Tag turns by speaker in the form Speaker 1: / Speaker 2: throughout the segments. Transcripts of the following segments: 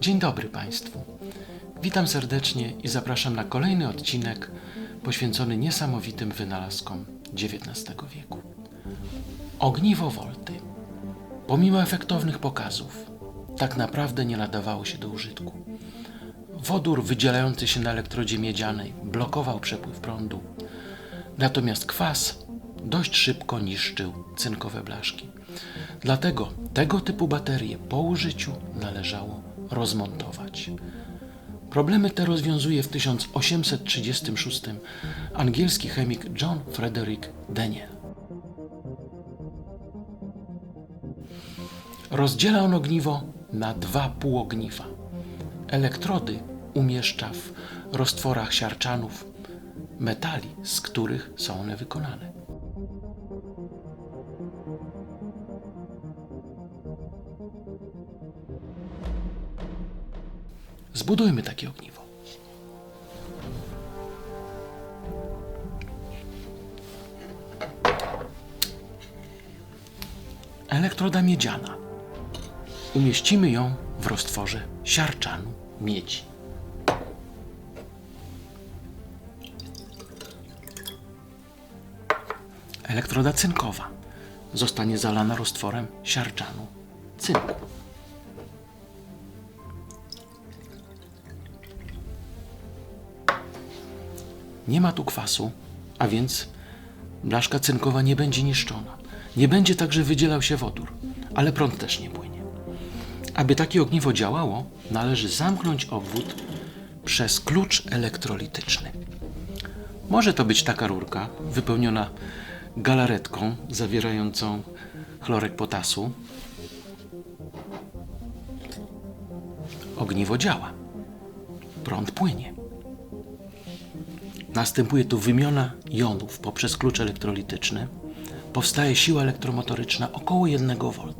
Speaker 1: Dzień dobry Państwu. Witam serdecznie i zapraszam na kolejny odcinek poświęcony niesamowitym wynalazkom XIX wieku. Ogniwo Volty. Pomimo efektownych pokazów, tak naprawdę nie nadawało się do użytku. Wodór wydzielający się na elektrodzie miedzianej blokował przepływ prądu, natomiast kwas dość szybko niszczył cynkowe blaszki. Dlatego tego typu baterie po użyciu należało rozmontować. Problemy te rozwiązuje w 1836 angielski chemik John Frederick Daniel. Rozdziela on ogniwo na dwa półogniwa. Elektrody umieszcza w roztworach siarczanów, metali, z których są one wykonane. Zbudujmy takie ogniwo. Elektroda miedziana. Umieścimy ją w roztworze siarczanu miedzi. Elektroda cynkowa zostanie zalana roztworem siarczanu cynku. Nie ma tu kwasu, a więc blaszka cynkowa nie będzie niszczona. Nie będzie także wydzielał się wodór, ale prąd też nie płynie. Aby takie ogniwo działało, należy zamknąć obwód przez klucz elektrolityczny. Może to być taka rurka wypełniona galaretką zawierającą chlorek potasu. Ogniwo działa. Prąd płynie. Następuje tu wymiana jonów poprzez klucz elektrolityczny. Powstaje siła elektromotoryczna około 1 V.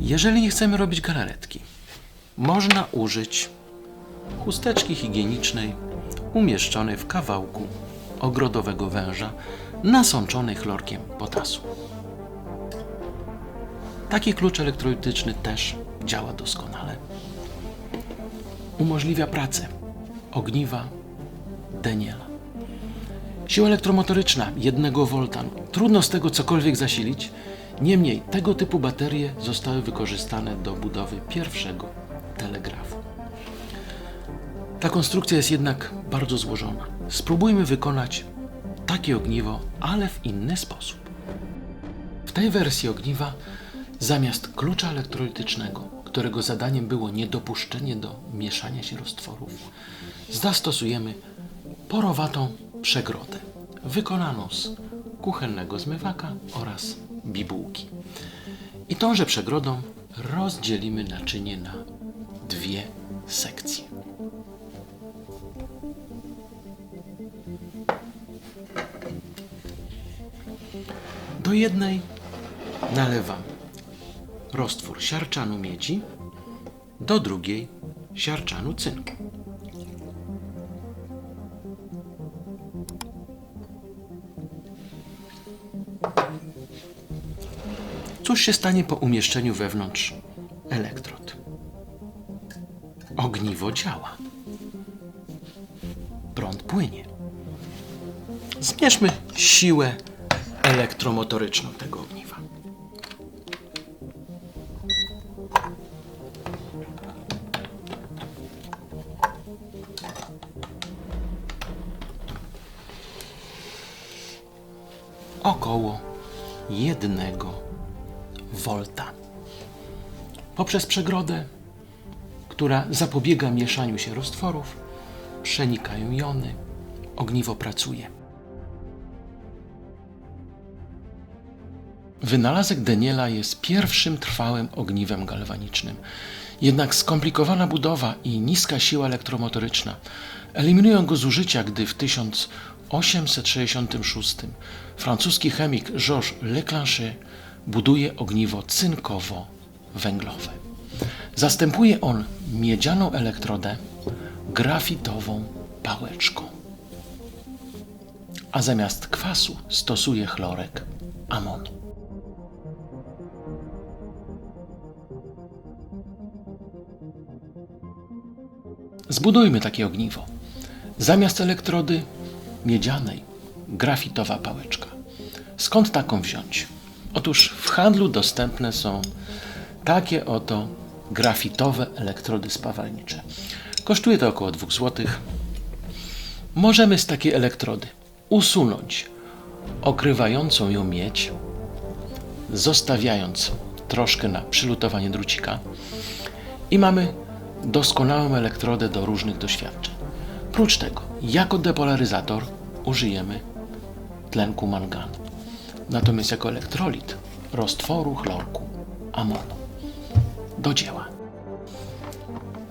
Speaker 1: Jeżeli nie chcemy robić galaretki, można użyć chusteczki higienicznej umieszczonej w kawałku ogrodowego węża nasączonej chlorkiem potasu. Taki klucz elektrolityczny też działa doskonale. Umożliwia pracę ogniwa Daniela. Siła elektromotoryczna 1 V. Trudno z tego cokolwiek zasilić. Niemniej tego typu baterie zostały wykorzystane do budowy pierwszego telegrafu. Ta konstrukcja jest jednak bardzo złożona. Spróbujmy wykonać takie ogniwo, ale w inny sposób. W tej wersji ogniwa zamiast klucza elektrolitycznego, którego zadaniem było niedopuszczenie do mieszania się roztworów, zastosujemy porowatą przegrodę wykonaną z kuchennego zmywaka oraz bibułki. I tąże przegrodą rozdzielimy naczynie na dwie sekcje. Do jednej nalewam roztwór siarczanu miedzi, do drugiej siarczanu cynku. Cóż się stanie po umieszczeniu wewnątrz elektrod? Ogniwo działa. Prąd płynie. Zmierzmy siłę elektromotoryczną tego ogniwa. Około jednego Poprzez przegrodę, która zapobiega mieszaniu się roztworów, przenikają jony, ogniwo pracuje. Wynalazek Daniela jest pierwszym trwałym ogniwem galwanicznym. Jednak skomplikowana budowa i niska siła elektromotoryczna eliminują go z użycia, gdy w 1866 francuski chemik Georges Leclanché buduje ogniwo cynkowo-węglowe. Zastępuje on miedzianą elektrodę grafitową pałeczką. A zamiast kwasu stosuje chlorek amonu. Zbudujmy takie ogniwo. Zamiast elektrody miedzianej, grafitowa pałeczka. Skąd taką wziąć? Otóż w handlu dostępne są takie oto grafitowe elektrody spawalnicze. Kosztuje to około 2 zł. Możemy z takiej elektrody usunąć okrywającą ją miedź, zostawiając troszkę na przylutowanie drucika i mamy doskonałą elektrodę do różnych doświadczeń. Prócz tego, jako depolaryzator użyjemy tlenku manganu. Natomiast jako elektrolit roztworu chlorku amonu. Do dzieła.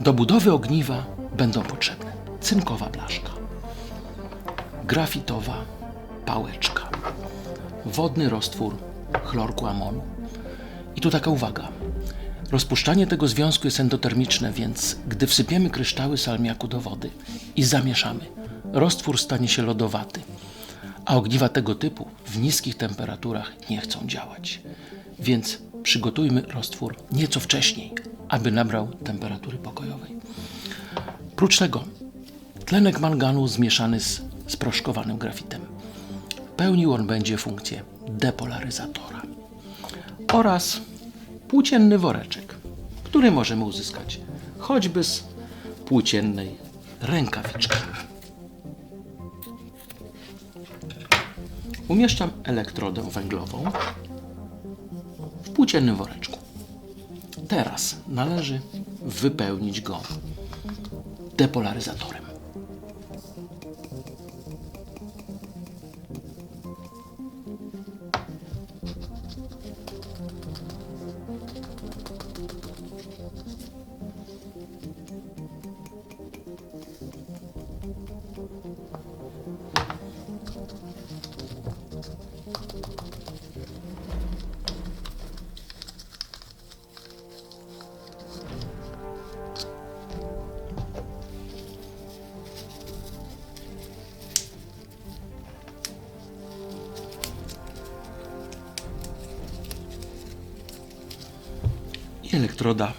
Speaker 1: Do budowy ogniwa będą potrzebne cynkowa blaszka, grafitowa pałeczka, wodny roztwór chlorku amonu. I tu taka uwaga. Rozpuszczanie tego związku jest endotermiczne, więc gdy wsypiemy kryształy salmiaku do wody i zamieszamy, roztwór stanie się lodowaty, a ogniwa tego typu w niskich temperaturach nie chcą działać. Więc przygotujmy roztwór nieco wcześniej, aby nabrał temperatury pokojowej. Prócz tego tlenek manganu zmieszany z sproszkowanym grafitem. Pełnił on będzie funkcję depolaryzatora oraz płócienny woreczek, który możemy uzyskać choćby z płóciennej rękawiczki. Umieszczam elektrodę węglową w płóciennym woreczku. Teraz należy wypełnić go depolaryzatorem. Elektroda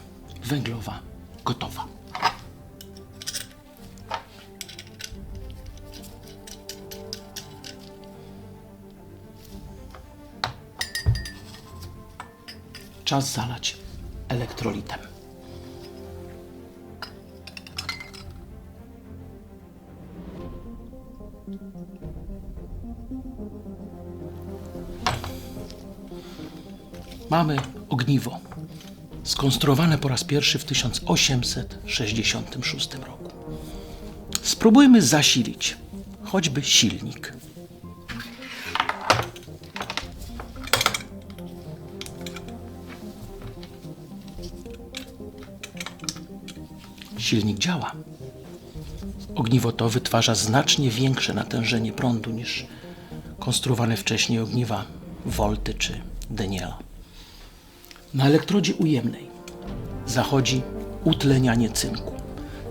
Speaker 1: węglowa gotowa. Czas zalać elektrolitem. Mamy ogniwo skonstruowane po raz pierwszy w 1866 roku. Spróbujmy zasilić choćby silnik. Silnik działa. Ogniwo to wytwarza znacznie większe natężenie prądu niż konstruowane wcześniej ogniwa Volty czy Daniela. Na elektrodzie ujemnej zachodzi utlenianie cynku.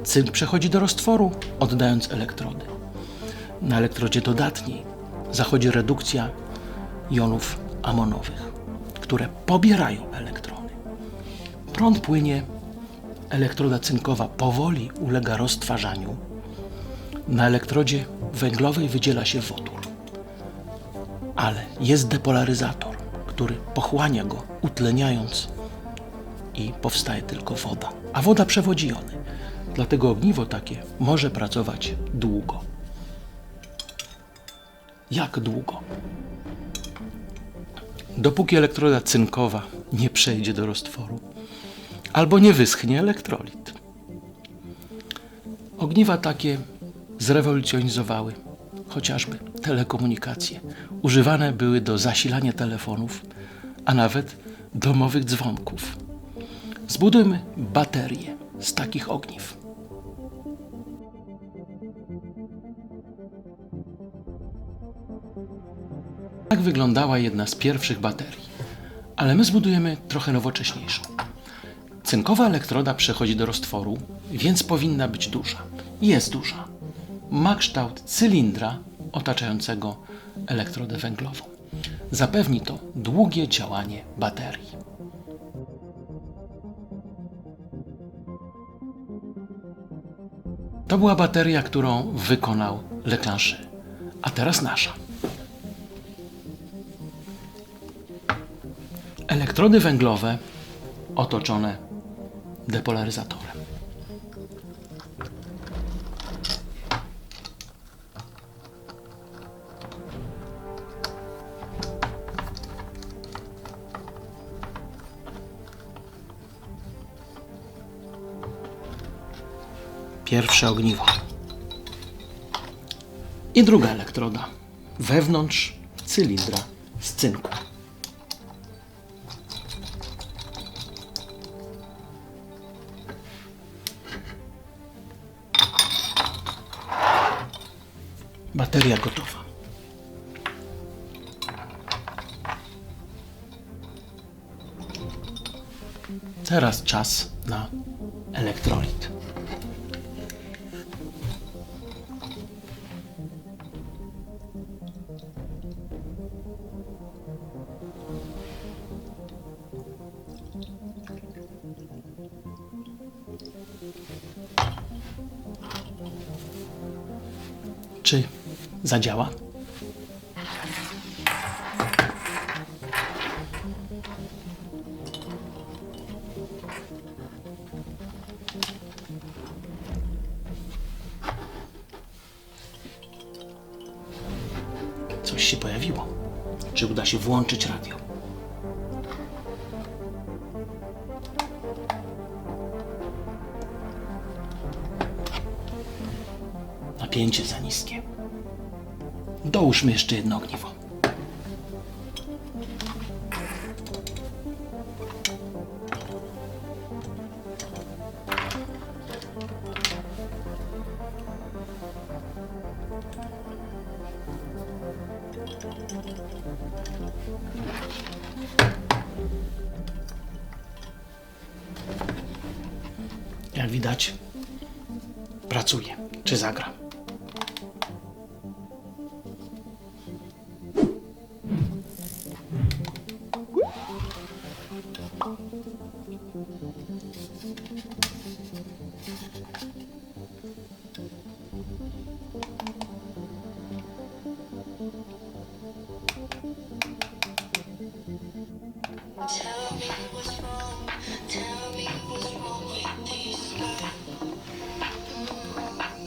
Speaker 1: Cynk przechodzi do roztworu, oddając elektrody. Na elektrodzie dodatniej zachodzi redukcja jonów amonowych, które pobierają elektrony. Prąd płynie, elektroda cynkowa powoli ulega roztwarzaniu. Na elektrodzie węglowej wydziela się wodór, ale jest depolaryzator który pochłania go, utleniając i powstaje tylko woda. A woda przewodzi jony. Dlatego ogniwo takie może pracować długo. Jak długo? Dopóki elektroda cynkowa nie przejdzie do roztworu, albo nie wyschnie elektrolit. Ogniwa takie zrewolucjonizowały chociażby telekomunikacje. Używane były do zasilania telefonów, a nawet domowych dzwonków. Zbudujmy baterie z takich ogniw. Tak wyglądała jedna z pierwszych baterii, ale my zbudujemy trochę nowocześniejszą. Cynkowa elektroda przechodzi do roztworu, więc powinna być duża. Jest duża. Ma kształt cylindra otaczającego elektrodę węglową. Zapewni to długie działanie baterii. To była bateria, którą wykonał Leclanche. A teraz nasza. Elektrody węglowe otoczone depolaryzatorem. Pierwsze ogniwo. I druga elektroda. Wewnątrz cylindra z cynku. Bateria gotowa. Teraz czas na elektrolit. Czy zadziała? Coś się pojawiło. Czy uda się włączyć radio? Napięcie za niskie. Dołóżmy jeszcze jedno ogniwo. Jak widać, pracuje. Czy zagra?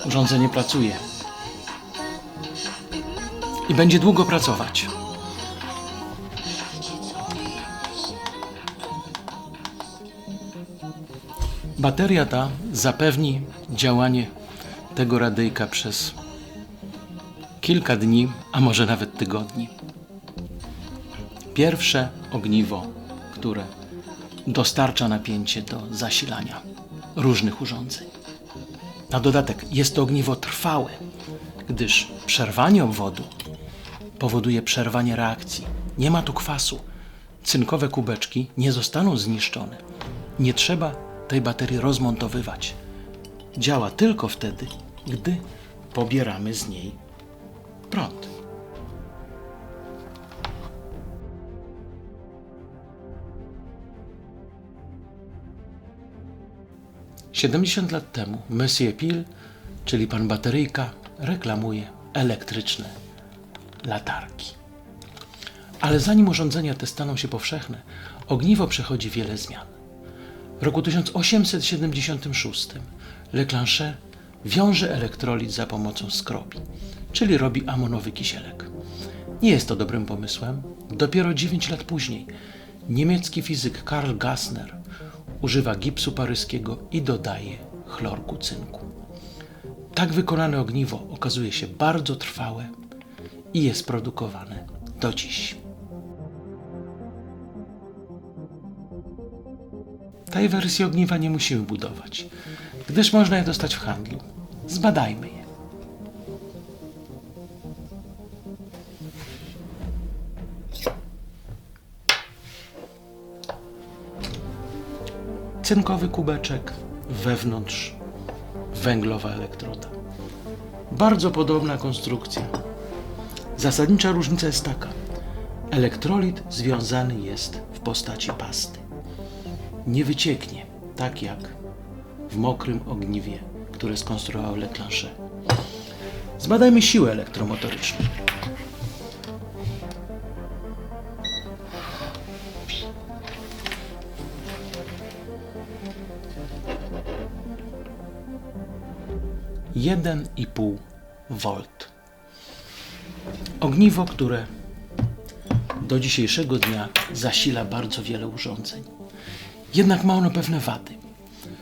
Speaker 1: Urządzenie pracuje. I będzie długo pracować. Bateria ta zapewni działanie tego radyjka przez kilka dni, a może nawet tygodni. Pierwsze ogniwo, które dostarcza napięcie do zasilania różnych urządzeń. Na dodatek jest to ogniwo trwałe, gdyż przerwanie obwodu powoduje przerwanie reakcji. Nie ma tu kwasu. Cynkowe kubeczki nie zostaną zniszczone. Nie trzeba tej baterii rozmontowywać. Działa tylko wtedy, gdy pobieramy z niej prąd. Siedemdziesiąt lat temu Monsieur Pil, czyli pan bateryjka, reklamuje elektryczne latarki. Ale zanim urządzenia te staną się powszechne, ogniwo przechodzi wiele zmian. W roku 1876 Leclanche wiąże elektrolit za pomocą skrobi, czyli robi amonowy kisielek. Nie jest to dobrym pomysłem. Dopiero 9 lat później niemiecki fizyk Karl Gassner używa gipsu paryskiego i dodaje chlorku cynku. Tak wykonane ogniwo okazuje się bardzo trwałe i jest produkowane do dziś. Tej wersji ogniwa nie musimy budować, gdyż można je dostać w handlu. Zbadajmy je. Cynkowy kubeczek, wewnątrz węglowa elektroda. Bardzo podobna konstrukcja. Zasadnicza różnica jest taka. Elektrolit związany jest w postaci pasty. Nie wycieknie, tak jak w mokrym ogniwie które skonstruował Leclanché. Zbadajmy siłę elektromotoryczną. Jeden i pół volt. Ogniwo, które do dzisiejszego dnia zasila bardzo wiele urządzeń. Jednak ma ono pewne wady.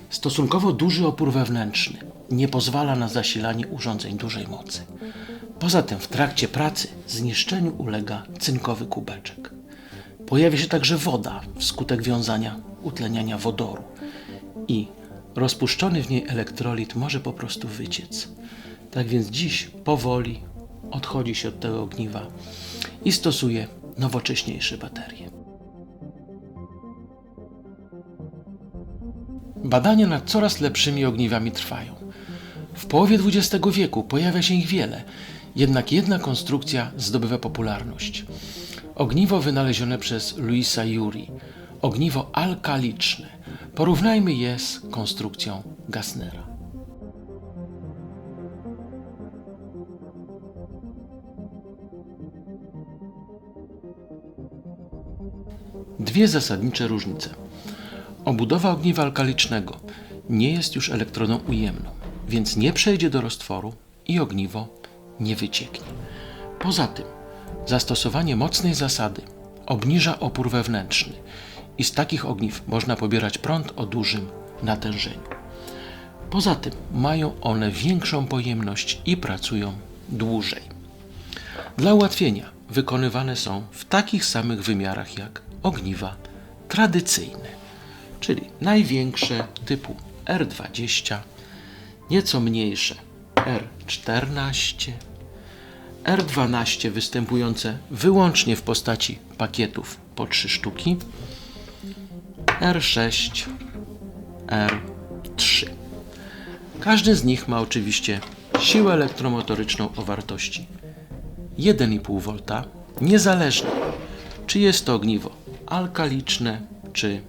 Speaker 1: Stosunkowo duży opór wewnętrzny nie pozwala na zasilanie urządzeń dużej mocy. Poza tym w trakcie pracy zniszczeniu ulega cynkowy kubeczek. Pojawia się także woda wskutek wiązania utleniania wodoru i rozpuszczony w niej elektrolit może po prostu wyciec. Tak więc dziś powoli odchodzi się od tego ogniwa i stosuje nowocześniejsze baterie. Badania nad coraz lepszymi ogniwami trwają. W połowie XX wieku pojawia się ich wiele, jednak jedna konstrukcja zdobywa popularność. Ogniwo wynalezione przez Luisa Juri, ogniwo alkaliczne. Porównajmy je z konstrukcją Gassnera. Dwie zasadnicze różnice. Obudowa ogniwa alkalicznego nie jest już elektrodą ujemną, więc nie przejdzie do roztworu i ogniwo nie wycieknie. Poza tym, zastosowanie mocnej zasady obniża opór wewnętrzny i z takich ogniw można pobierać prąd o dużym natężeniu. Poza tym, mają one większą pojemność i pracują dłużej. Dla ułatwienia wykonywane są w takich samych wymiarach jak ogniwa tradycyjne, czyli największe typu R20, nieco mniejsze R14, R12 występujące wyłącznie w postaci pakietów po 3 sztuki, R6, R3. Każdy z nich ma oczywiście siłę elektromotoryczną o wartości 1,5 V, niezależnie czy jest to ogniwo alkaliczne czy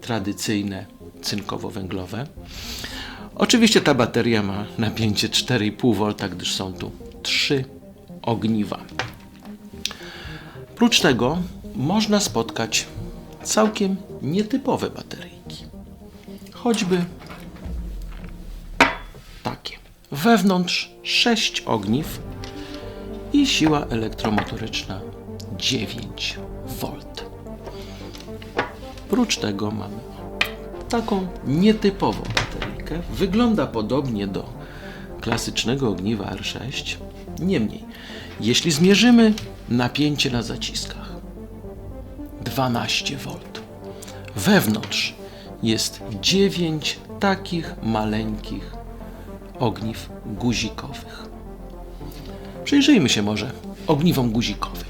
Speaker 1: tradycyjne cynkowo-węglowe. Oczywiście ta bateria ma napięcie 4,5 V, gdyż są tu trzy ogniwa. Prócz tego można spotkać całkiem nietypowe bateryjki. Choćby takie. Wewnątrz 6 ogniw i siła elektromotoryczna 9 V. Prócz tego mamy taką nietypową bateryjkę. Wygląda podobnie do klasycznego ogniwa R6. Niemniej, jeśli zmierzymy napięcie na zaciskach 12 V, wewnątrz jest 9 takich maleńkich ogniw guzikowych. Przyjrzyjmy się może ogniwom guzikowym.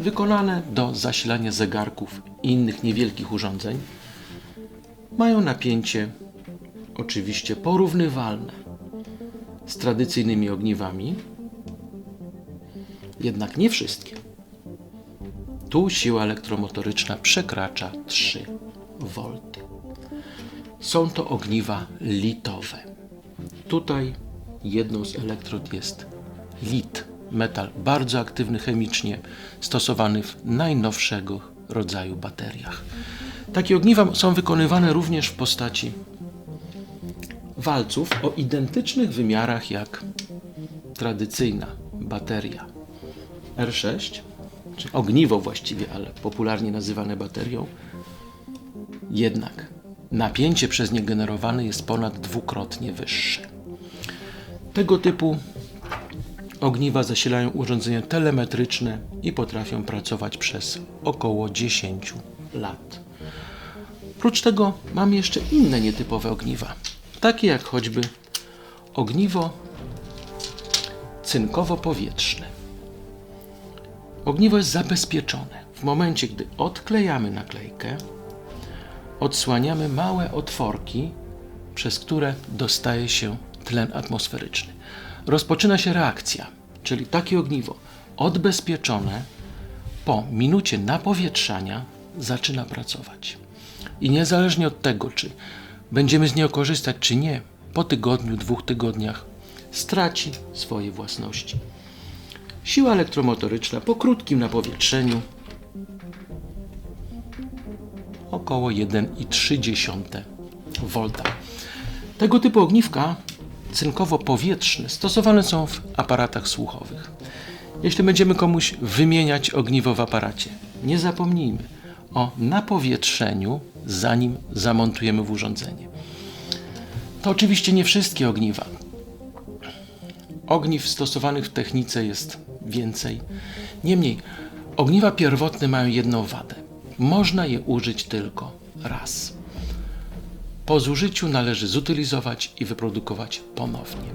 Speaker 1: Wykonane do zasilania zegarków i innych niewielkich urządzeń mają napięcie oczywiście porównywalne z tradycyjnymi ogniwami, jednak nie wszystkie. Tu siła elektromotoryczna przekracza 3 V. Są to ogniwa litowe. Tutaj jedną z elektrod jest lit, metal bardzo aktywny chemicznie, stosowany w najnowszego rodzaju bateriach. Takie ogniwa są wykonywane również w postaci walców o identycznych wymiarach jak tradycyjna bateria R6, czy ogniwo właściwie, ale popularnie nazywane baterią. Jednak napięcie przez nie generowane jest ponad dwukrotnie wyższe. Tego typu ogniwa zasilają urządzenia telemetryczne i potrafią pracować przez około 10 lat. Prócz tego mamy jeszcze inne nietypowe ogniwa, takie jak choćby ogniwo cynkowo-powietrzne. Ogniwo jest zabezpieczone. W momencie, gdy odklejamy naklejkę, odsłaniamy małe otworki, przez które dostaje się tlen atmosferyczny. Rozpoczyna się reakcja, czyli takie ogniwo odbezpieczone po minucie napowietrzania zaczyna pracować. I niezależnie od tego, czy będziemy z niego korzystać, czy nie, po tygodniu, dwóch tygodniach straci swoje własności. Siła elektromotoryczna po krótkim napowietrzeniu około 1,3 V. Tego typu ogniwka cynkowo-powietrzne stosowane są w aparatach słuchowych. Jeśli będziemy komuś wymieniać ogniwo w aparacie, nie zapomnijmy o napowietrzeniu, zanim zamontujemy w urządzenie. To oczywiście nie wszystkie ogniwa. Ogniw stosowanych w technice jest więcej. Niemniej, ogniwa pierwotne mają jedną wadę. Można je użyć tylko raz. Po zużyciu należy zutylizować i wyprodukować ponownie.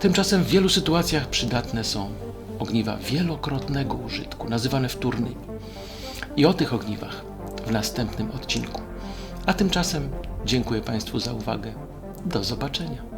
Speaker 1: Tymczasem w wielu sytuacjach przydatne są ogniwa wielokrotnego użytku, nazywane wtórnymi. I o tych ogniwach w następnym odcinku. A tymczasem dziękuję Państwu za uwagę. Do zobaczenia.